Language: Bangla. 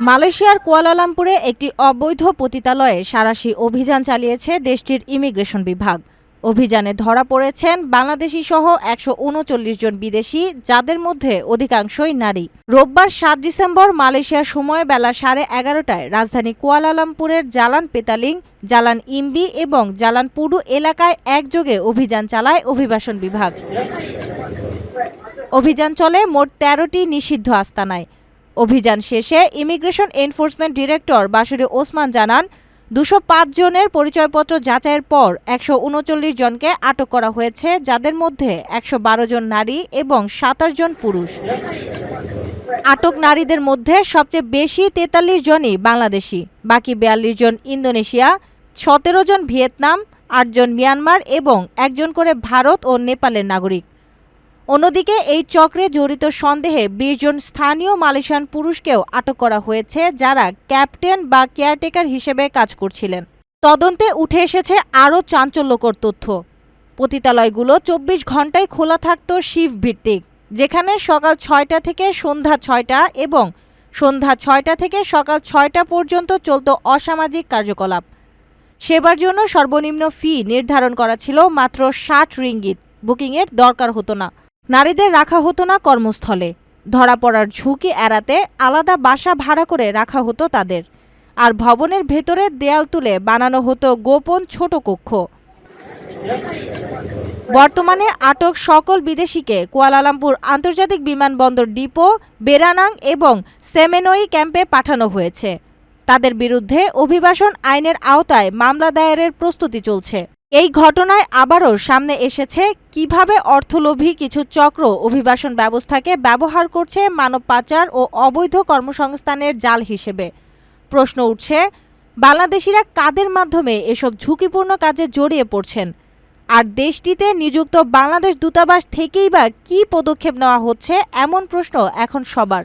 মালয়েশিয়ার কুয়ালালামপুরে একটি অবৈধ পতিতালয়ে সারাশি অভিযান চালিয়েছে দেশটির ইমিগ্রেশন বিভাগ। অভিযানে ধরা পড়েছেন বাংলাদেশি সহ একশো উনচল্লিশ জন বিদেশি, যাদের মধ্যে অধিকাংশই নারী। রোববার সাত ডিসেম্বর মালয়েশিয়ার সময় বেলা সাড়ে এগারোটায় রাজধানী কুয়ালালামপুরের জালান পেতালিং, জালান ইম্বি এবং জালান পুডু এলাকায় একযোগে অভিযান চালায় অভিবাসন বিভাগ। অভিযান চলে মোট তেরোটি নিষিদ্ধ আস্তানায়। অভিযান শেষে immigration enforcement director Bansuri Osman জানান, দুশো জনের পরিচয়পত্র যাচাইয়ের পর একশো উনচল্লিশ জনকে আটক করা হয়েছে, যাদের মধ্যে একশো বারো জন নারী এবং সাতাশ জন পুরুষ। আটক নারীদের মধ্যে সবচেয়ে বেশি তেতাল্লিশ জনই বাংলাদেশি, বাকি বিয়াল্লিশ জন ইন্দোনেশিয়া, সতেরো জন ভিয়েতনাম আটজন মিয়ানমার এবং একজন করে ভারত ও নেপালের নাগরিক। অন্যদিকে এই চক্রে জড়িত সন্দেহে বিশ জন স্থানীয় মালয়েশিয়ান পুরুষকেও আটক করা হয়েছে যারা ক্যাপ্টেন বা কেয়ারটেকার হিসেবে কাজ করছিলেন। তদন্তে উঠে এসেছে আরও চাঞ্চল্যকর তথ্য। পতিতালয়গুলো চব্বিশ ঘন্টায় খোলা থাকত শিফট ভিত্তিক যেখানে সকাল ছয়টা থেকে সন্ধ্যা ছয়টা এবং সন্ধ্যা ছয়টা থেকে সকাল ছয়টা পর্যন্ত চলত অসামাজিক কার্যকলাপ। সেবার জন্য সর্বনিম্ন ফি নির্ধারণ করা ছিল মাত্র ষাট রিঙ্গিত। বুকিংয়ের দরকার হতো না। নারীদের রাখা হতো না কর্মস্থলে। ধরা পড়ার ঝুঁকি এড়াতে আলাদা বাসা ভাড়া করে রাখা হতো তাদের। আর ভবনের ভেতরে দেয়াল তুলে বানানো হতো গোপন ছোট কক্ষ। বর্তমানে আটক সকল বিদেশিকে কুয়ালালামপুর আন্তর্জাতিক বিমানবন্দর ডিপো বেরানাং এবং সেমেনোই ক্যাম্পে পাঠানো হয়েছে। তাদের বিরুদ্ধে অভিবাসন আইনের আওতায় মামলা দায়েরের প্রস্তুতি চলছে। এই ঘটনায় আবারও সামনে এসেছে কীভাবে অর্থলোভী কিছু চক্র অভিবাসন ব্যবস্থাকে ব্যবহার করছে মানব পাচার ও অবৈধ কর্মসংস্থানের জাল হিসেবে। প্রশ্ন উঠছে, বাংলাদেশিরা কাদের মাধ্যমে এসব ঝুঁকিপূর্ণ কাজে জড়িয়ে পড়ছেন? আর দেশটিতে নিযুক্ত বাংলাদেশ দূতাবাস থেকেই বা কী পদক্ষেপ নেওয়া হচ্ছে, এমন প্রশ্ন এখন সবার।